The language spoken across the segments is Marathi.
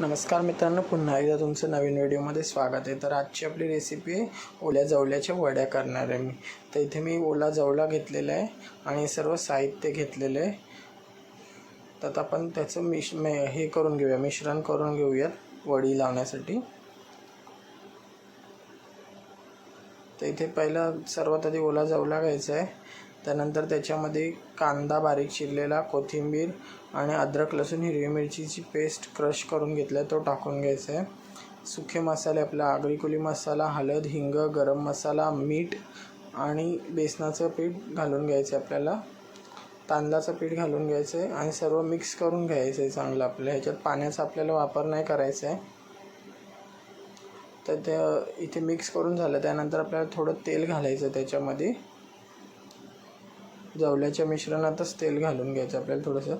नमस्कार मित्रांनो पुन्हा एकदा तुमचं नवीन व्हिडिओमध्ये स्वागत आहे. तर आजची आपली रेसिपी आहे ओल्या जवल्याच्या वड्या करणार आहे मी. तर इथे मी ओला जवला घेतलेला आहे आणि सर्व साहित्य घेतलेलं आहे. तर आता आपण त्याचं मिश मे हे करून घेऊया मिश्रण करून घेऊयात वडी लावण्यासाठी. तर इथे पहिला सर्वात आधी ओला जवला घ्यायचा आहे. त्यानंतर त्याच्यामध्ये कांदा बारीक चिरलेला कोथिंबीर आणि अद्रक लसूण हिरवी मिरचीची पेस्ट क्रश करून घेतला तो टाकून घ्यायचा आहे. सुखे मसाले आपला आगरी मसाला हळद हिंग गरम मसाला मीठ आणि बेसनाचं पीठ घालून घ्यायचं आहे आपल्याला. तांदळाचं पीठ घालून घ्यायचं आहे आणि सर्व मिक्स करून घ्यायचं आहे चांगलं आपल्या ह्याच्यात. पाण्याचा आपल्याला वापर नाही करायचा आहे. तर ते इथे मिक्स करून झालं त्यानंतर आपल्याला थोडं तेल घालायचं त्याच्यामध्ये. जवल्याच्या मिश्रणातच तेल घालून घ्यायचं आपल्याला थोडंसं.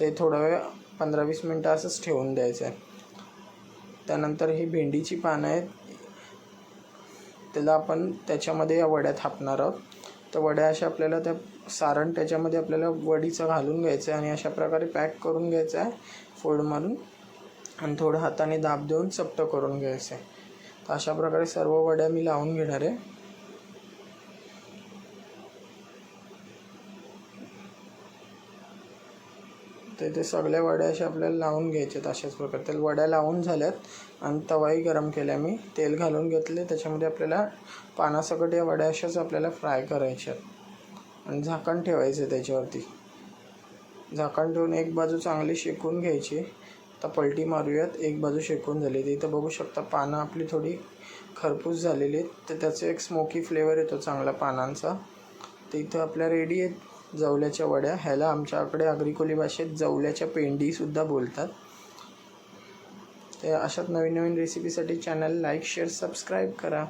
ते थोडा वेळ पंधरा वीस मिनटं असंच ठेवून द्यायचं आहे. त्यानंतर ही भेंडीची पानं आहेत. त्याला आपण त्याच्यामध्ये या वड्या थापणार आहोत. तर वड्या अशा आपल्याला त्या सारण त्याच्यामध्ये आपल्याला वडीचं घालून घ्यायचं आहे आणि अशा प्रकारे पॅक करून घ्यायचं आहे फोल्ड मारून आणि थोडं हाताने दाब देऊन चपटं करून घ्यायचं आहे. तर अशा प्रकारे सर्व वड्या मी लावून घेणार आहे. तर ते सगळ्या वड्या अशा आपल्याला लावून घ्यायच्यात अशाच प्रकारे. त्या वड्या लावून झाल्यात आणि तवाही गरम केल्या मी. तेल घालून घेतले. त्याच्यामध्ये आपल्याला पानासकट या वड्या अशाच आपल्याला फ्राय करायच्यात. आणि झाकण ठेवायचं त्याच्यावरती. झाकण ठेवून एक बाजू चांगली शेकून घ्यायची. आता पलटी मारूयात. एक बाजू शेकून झाली. ती इथं बघू शकता पानं आपली थोडी खरपूस झालेली आहेत. तर त्याचं एक स्मोकी फ्लेवर येतो चांगला पानांचा. तर इथं आपल्या रेडी आहेत. जवल्याच्या वड्या. ह्याला आमच्याकडे आग्रिकोली भाषेत जवल्याच्या पेंडीसुद्धा बोलतात. ते अशाच नवीन नवीन रेसिपीसाठी चॅनल लाईक शेअर सबस्क्राईब करा.